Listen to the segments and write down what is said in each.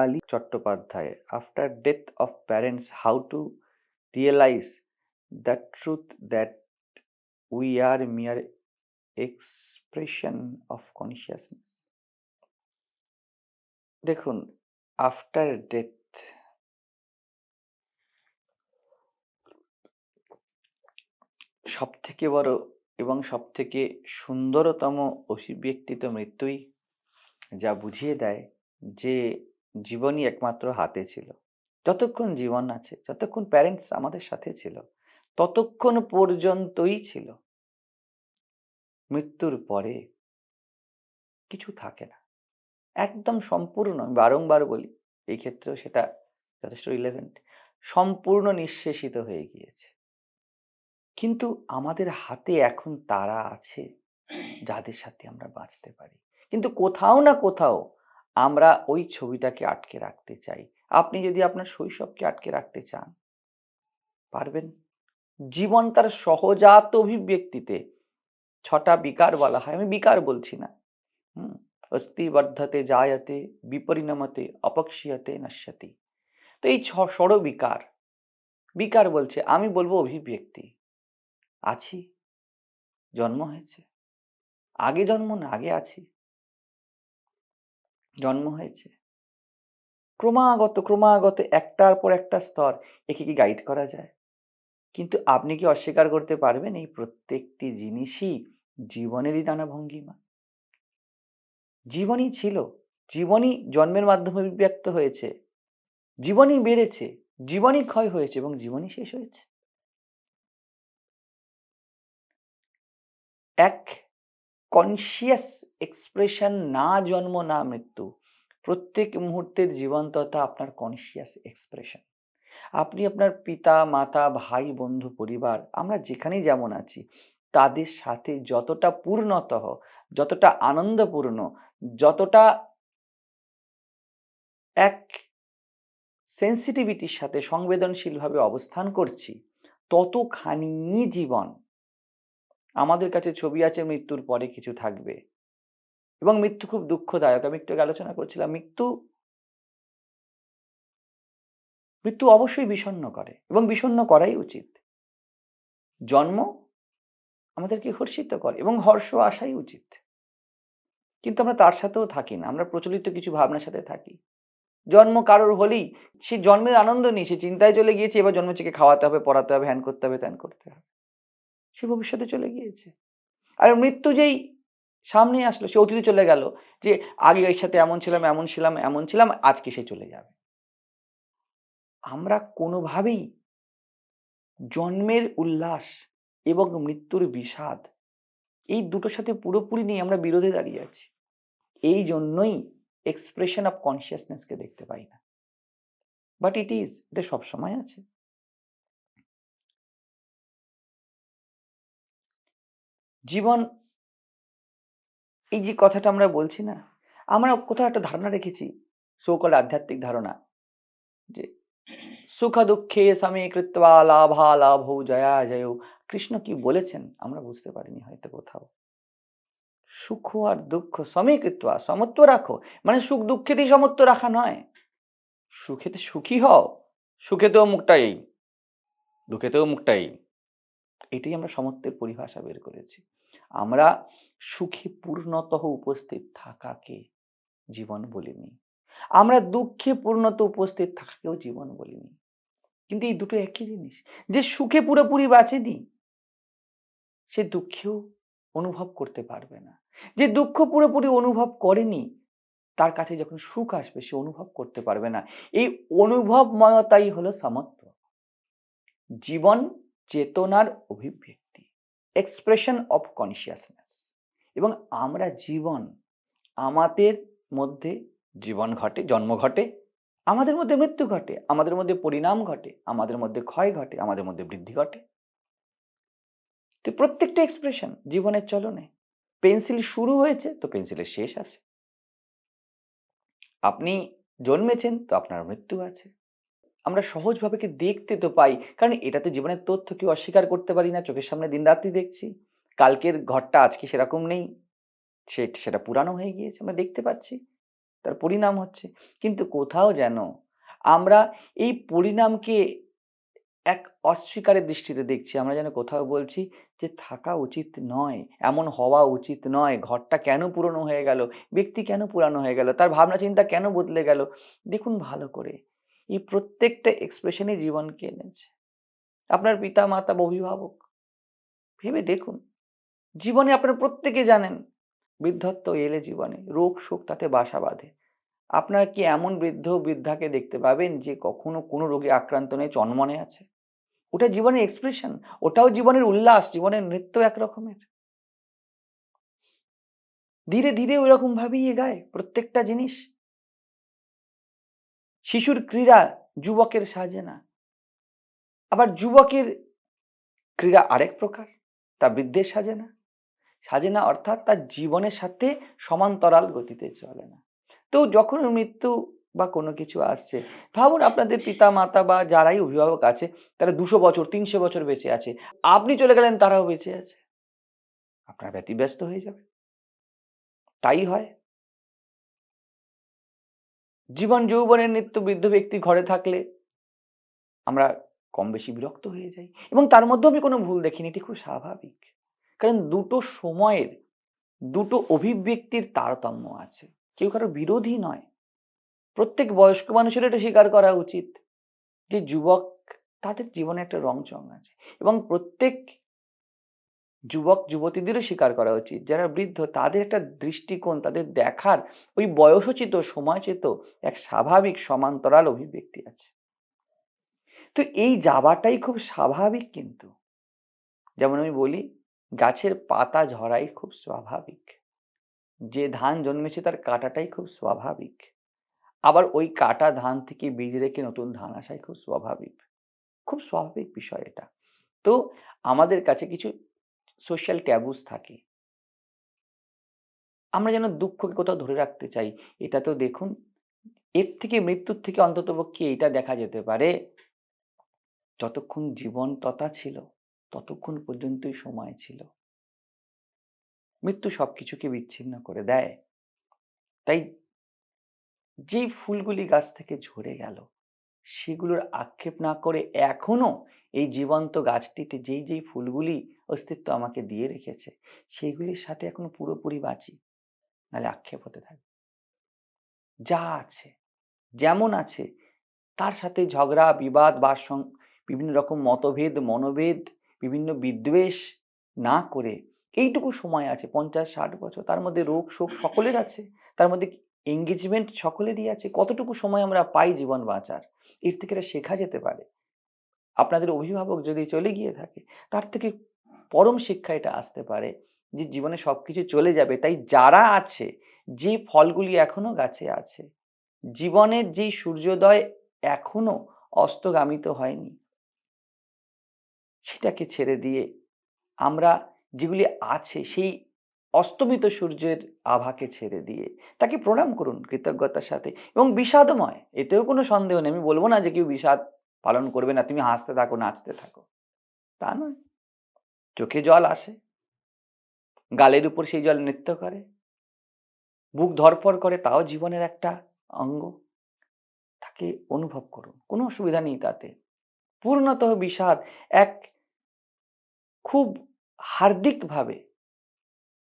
Debali Chattopadhyay after death of parents how to realise the truth that we are mere expression of consciousness দেখুন after death সব থেকে বড় এবং সব থেকে সুন্দরতম অভিব্যক্তি তো মৃত্যুই যা বুঝিয়ে দেয় যে জীবনই একমাত্র হাতে ছিল। যতক্ষণ জীবন আছে, যতক্ষণ প্যারেন্টস আমাদের সাথে ছিল, ততক্ষণ পর্যন্তই ছিল। মৃত্যুর পরে কিছু থাকে না। একদম সম্পূর্ণ, আমি বারংবার বলি, এই ক্ষেত্রেও সেটা যথেষ্ট রিলেভেন্ট সম্পূর্ণ নিঃশেষিত হয়ে গিয়েছে। কিন্তু আমাদের হাতে এখন তারা আছে, যাদের সাথে আমরা বাঁচতে পারি। কিন্তু কোথাও না কোথাও আমরা ওই ছবিটাকে আটকে রাখতে চাই। আপনি যদি আপনার শৈশবকে আটকে রাখতে চান, পারবেন? জীবন তার সহজাত অভিব্যক্তিতে ছটা বিকার বলা হয়। আমি বিকার বলছি না। হুম? অস্থি বর্ধতে জায়তে বিপরিণমতে অপক্ষীয়তে নশ্যতি। তো এই ছ, ষড় বিকার বিকার বলছে, আমি বলব অভিব্যক্তি। আছি। জন্ম হয়েছে। আগে জন্ম না, আগে আছি। জন্ম হয়েছে। ক্রমাগত ক্রমাগত একটার পর একটা স্তর একে কি গাইড করা যায়। কিন্তু আপনি কি অস্বীকার করতে পারবেন এই প্রত্যেকটি জিনিসই জীবনেরই নানা ভঙ্গিমা? জীবনই ছিল, জীবনই জন্মের মাধ্যমে ব্যক্ত হয়েছে, জীবনই বেড়েছে, জীবনই ক্ষয় হয়েছে এবং জীবনই শেষ হয়েছে। এক কনসিয়াস এক্সপ্রেশন না জন্ম, না মৃত্যু, প্রত্যেক মুহূর্তের জীবন্ততা আপনার কনসিয়াস এক্সপ্রেশন আপনি আপনার পিতা, মাতা, ভাই, বন্ধু, পরিবার, আমরা যেখানেই যেমন আছি, তাদের সাথে যতটা পূর্ণতঃ যতটা আনন্দপূর্ণ, যতটা এক সেন্সিটিভিটির সাথে সংবেদনশীলভাবে অবস্থান করছি, ততখানি জীবন আমাদের কাছে ছবি আছে, মৃত্যুর পরে কিছু থাকবে। এবং মৃত্যু খুব দুঃখদায়ক। আমি একটু আলোচনা করছিলাম, মৃত্যু মৃত্যু অবশ্যই বিষণ্ন করে এবং বিষণ্ন করাই উচিত। জন্ম আমাদেরকে হর্ষিত করে এবং হর্ষ আসাই উচিত। কিন্তু আমরা তার সাথেও থাকি না, আমরা প্রচলিত কিছু ভাবনার সাথে থাকি। জন্ম কারোর হলেই সে জন্মের আনন্দ নেই সে চিন্তায় চলে গিয়েছে, এবার জন্মচেকে খাওয়াতে হবে, পড়াতে হবে হ্যান করতে হবে ত্যান করতে হবে। সে ভবিষ্যতে চলে গিয়েছে। আর মৃত্যু যেই সামনে আসলো, সে অতীতে চলে গেল যে, আগে এর সাথে এমন ছিলাম এমন ছিলাম এমন ছিলাম, আজকে সে চলে যাবে। আমরা কোনোভাবেই জন্মের উল্লাস এবং মৃত্যুর বিষাদ এই দুটোর সাথে পুরোপুরি নিয়ে আমরা বিরোধে দাঁড়িয়ে আছি। এই জন্যই এক্সপ্রেশন অফ কনসিয়াসনেসকে দেখতে পাই না। বাট ইট ইজ এটা সবসময় আছে। জীবন, এই যে কথাটা আমরা বলছি না, আমরা কোথাও একটা ধারণা রেখেছি সৌকল আধ্যাত্মিক ধারণা, যে সুখ দুঃখে স্বামী কৃত্বা লাভা লাভ জয়া জয়। কৃষ্ণ কি বলেছেন? আমরা বুঝতে পারিনি হয়তো কোথাও। সুখ আর দুঃখ, স্বামী কৃত্বা, সমত্ব রাখো। মানে সুখ দুঃখেতেই সমত্ব রাখা নয়। সুখেতে সুখী হও। সুখেতেও মুখটা এই। দুঃখেতেও মুখটা এই। এটাই আমরা সমত্বের পরিভাষা বের করেছি। আমরা সুখে পূর্ণতঃ উপস্থিত থাকাকে জীবন বলিনি। আমরা দুঃখে পূর্ণত উপস্থিত থাকাকেও জীবন বলিনি। কিন্তু এই দুটো একই জিনিস। যে সুখে পুরোপুরি বাঁচেনি, সে দুঃখেও অনুভব করতে পারবে না। যে দুঃখ পুরোপুরি অনুভব করেনি, তার কাছে যখন সুখ আসবে, সে অনুভব করতে পারবে না। এই অনুভবময়তাই হলো সামর্থ্য। জীবন চেতনার অভিব্যক্তি এক্সপ্রেশন অফ কনসিয়াসনেস এবং আমরা জীবন, আমাদের মধ্যে জীবন ঘটে, জন্ম ঘটে, আমাদের মধ্যে মৃত্যু ঘটে, আমাদের মধ্যে পরিণাম ঘটে, আমাদের মধ্যে ক্ষয় ঘটে, আমাদের মধ্যে বৃদ্ধি ঘটে। তো প্রত্যেকটা এক্সপ্রেশন জীবনের চলনে। পেন্সিল শুরু হয়েছে, তো পেন্সিলের শেষ আছে। আপনি জন্মেছেন, তো আপনার মৃত্যু আছে। আমরা সহজভাবে কি দেখতে তো পাই? কারণ এটা তো জীবনের তথ্য কেউ অস্বীকার করতে পারি না। চোখের সামনে দিন রাত্রি দেখছি। কালকের ঘরটা আজকে সেরকম নেই। সে, সেটা পুরানো হয়ে গিয়েছে, আমরা দেখতে পাচ্ছি। তার পরিণাম হচ্ছে। কিন্তু কোথাও যেন আমরা এই পরিণামকে এক অস্বীকারের দৃষ্টিতে দেখছি। আমরা যেন কোথাও বলছি যে, থাকা উচিত নয়। এমন হওয়া উচিত নয়। ঘরটা কেন পুরনো হয়ে গেল? ব্যক্তি কেন পুরানো হয়ে গেল? তার ভাবনা চিন্তা কেন বদলে গেল? দেখুন ভালো করে। এই প্রত্যেকটা এক্সপ্রেশনই জীবনকে এনেছে। আপনার পিতা, মাতা, অভিভাবক, ভেবে দেখুন। জীবনে আপনার প্রত্যেকে জানেন, বৃদ্ধত্ব এলে জীবনে, রোগ, শোক তাতে বাসা বাঁধে। আপনারা কি এমন বৃদ্ধ বৃদ্ধাকে দেখতে পাবেন যে কখনো কোনো রোগে আক্রান্ত নেই চনমনে আছে? ওটা জীবনের এক্সপ্রেশন ওটাও জীবনের উল্লাস, জীবনের নৃত্য একরকমের। ধীরে ধীরে ওই রকম ভাবেই এগায় প্রত্যেকটা জিনিস। শিশুর ক্রীড়া যুবকের সাজে না। আবার যুবকের ক্রীড়া আরেক প্রকার, তা বৃদ্ধের সাজে না। সাজে না অর্থাৎ তার জীবনের সাথে সমান্তরাল গতিতে চলে না। তো যখন মৃত্যু বা কোনো কিছু আসছে, ভাবুন আপনাদের পিতা মাতা বা যারাই অভিভাবক আছে, তারা দুশো বছর, তিনশো বছর বেঁচে আছে। আপনি চলে গেলেন, তারাও বেঁচে আছে। আপনার ব্যতিব্যস্ত হয়ে যাবে তাই হয়। জীবন যৌবনের নিত্য বৃদ্ধ ব্যক্তি ঘরে থাকলে আমরা কম বেশি বিরক্ত হয়ে যাই। এবং তার মধ্যে আমি কোনো ভুল দেখিনি, এটি খুব স্বাভাবিক। কারণ দুটো সময়ের, দুটো অভিব্যক্তির তারতম্য আছে। কেউ কারও বিরোধী নয়। প্রত্যেক বয়স্ক মানুষের এটা স্বীকার করা উচিত যে যুবক তাদের জীবনে একটা রং চং আছে। এবং প্রত্যেক যুবক, যুবতীদেরও স্বীকার করা উচিত। যারা বৃদ্ধ, তাদের একটা দৃষ্টিকোণ, তাদের দেখার ওই বয়সোচিত সময়চিত এক স্বাভাবিক, সমান্তরাল অভিব্যক্তি আছে। তো এই যাবাটাই খুব স্বাভাবিক কিন্তু। যেমন আমি বলি, গাছের পাতা ঝরাই খুব স্বাভাবিক। যে ধান জন্মেছে তার কাটাটাই খুব স্বাভাবিক। আবার ওই কাটা ধান থেকে বীজ রেখে নতুন ধান আসাই খুব স্বাভাবিক। খুব স্বাভাবিক বিষয় এটা। তো আমাদের কাছে কিছু সোশ্যাল ট্যাবুস থাকে। আমরা যেন দুঃখকে কোথাও ধরে রাখতে চাই, এটা তো দেখুন, এর থেকে মৃত্যুর থেকে অন্ততপক্ষে এটা দেখা যেতে পারে। যতক্ষণ জীবন তথা ছিল, ততক্ষণ পর্যন্তই সময় ছিল। মৃত্যু সবকিছুকে বিচ্ছিন্ন করে দেয়। তাই যেই ফুলগুলি গাছ থেকে ঝরে গেল, সেগুলোর আক্ষেপ না করে এখনও এই জীবন্ত গাছটিতে যেই যেই ফুলগুলি অস্তিত্ব আমাকে দিয়ে রেখেছে সেইগুলির সাথে এখনও পুরোপুরি বাঁচি, নাহলে আক্ষেপ হতে থাকবে। যা আছে, যেমন আছে, তার সাথে ঝগড়া, বিবাদ, বা বিভিন্ন রকম মতভেদ, মনোভেদ, বিভিন্ন বিদ্বেষ না করে এইটুকু সময় আছে, পঞ্চাশ, ষাট বছর, তার মধ্যে রোগ, শোক সকলের আছে, তার মধ্যে এঙ্গেজমেন্ট সকলেরই আছে, কতটুকু সময় আমরা পাই জীবন বাঁচার, এর থেকে এটা শেখা যেতে পারে। আপনাদের অভিভাবক যদি চলে গিয়ে থাকে, তার থেকে পরম শিক্ষা এটা আসতে পারে যে জীবনে সবকিছু চলে যাবে। তাই যারা আছে, যে ফলগুলি এখনও গাছে আছে, জীবনের যেই সূর্যোদয় এখনও অস্তগামিত হয়নি, সেটাকে ছেড়ে দিয়ে আমরা যেগুলি আছে, সেই অস্তমিত সূর্যের আভাকে ছেড়ে দিয়ে তাকে প্রণাম করুন কৃতজ্ঞতার সাথে। এবং বিষাদময়, এতেও কোনো সন্দেহ নেই। আমি বলব না যে কেউ বিষাদ পালন করবে না, তুমি হাসতে থাকো, নাচতে থাকো। তা নয়। চোখে জল আসে। গালের উপর সেই জল নৃত্য করে। বুক ধরপর করে, তাও জীবনের একটা অঙ্গ। তাকে অনুভব করুন। কোনো অসুবিধা নেই তাতে। পূর্ণতঃ বিষাদ এক খুব হার্দিকভাবে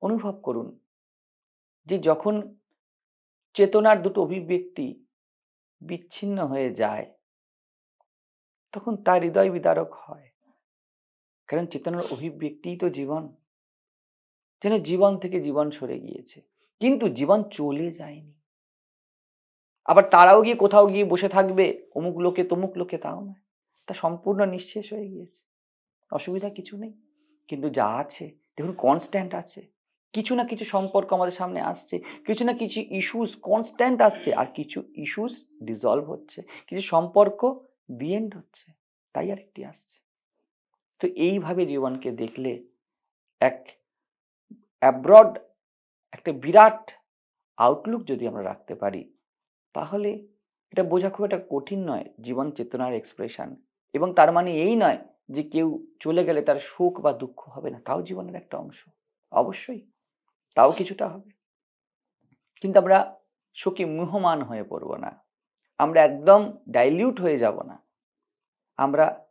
অনুভব করুন যে যখন চেতনার দুটো অভিব্যক্তি বিচ্ছিন্ন হয়ে যায় তখন তার হৃদয় বিদারক হয়। কারণ চেতনার অভিব্যক্তিই তো জীবন। যেন জীবন থেকে জীবন সরে গিয়েছে। কিন্তু জীবন চলে যায়নি। আবার তারাও গিয়ে কোথাও গিয়ে বসে থাকবে, অমুক লোকে তমুক লোকে তাও নয়। তা সম্পূর্ণ নিঃশেষ হয়ে গিয়েছে। অসুবিধা কিছু নেই। কিন্তু যা আছে, দেখুন কনস্ট্যান্ট আছে। কিছু না কিছু সম্পর্ক আমাদের সামনে আসছে। কিছু না কিছু ইস্যুস কনস্ট্যান্ট আসছে। আর কিছু ইস্যুস ডিজলভ হচ্ছে। কিছু সম্পর্ক দি এন্ড হচ্ছে, তাই আরেকটি আসছে। তো এইভাবে জীবনকে দেখলে এক অ্যাব্রড একটা বিরাট আউটলুক যদি আমরা রাখতে পারি, তাহলে এটা বোঝা খুব একটা কঠিন নয় জীবন চেতনার এক্সপ্রেশন এবং তার মানে এই নয় যে কেউ চলে গেলে তার সুখ বা দুঃখ হবে না, তাও জীবনের একটা অংশ। অবশ্যই, তাও কিছুটা হবে। কিন্তু আমরা শোকে মুহমান হয়ে পড়ব না। আমরা একদম ডাইলিউট হয়ে যাব না। আমরা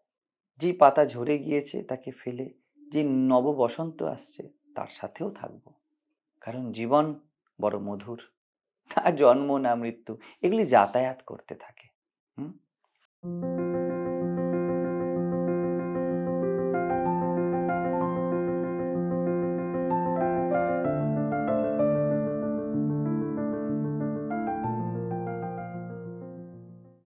যে পাতা ঝরে গিয়েছে তাকে ফেলে যে নব বসন্ত আসছে তার সাথেও থাকব। কারণ জীবন বড় মধুর তা জন্ম না মৃত্যু, এগুলি যাতায়াত করতে থাকে। হুম?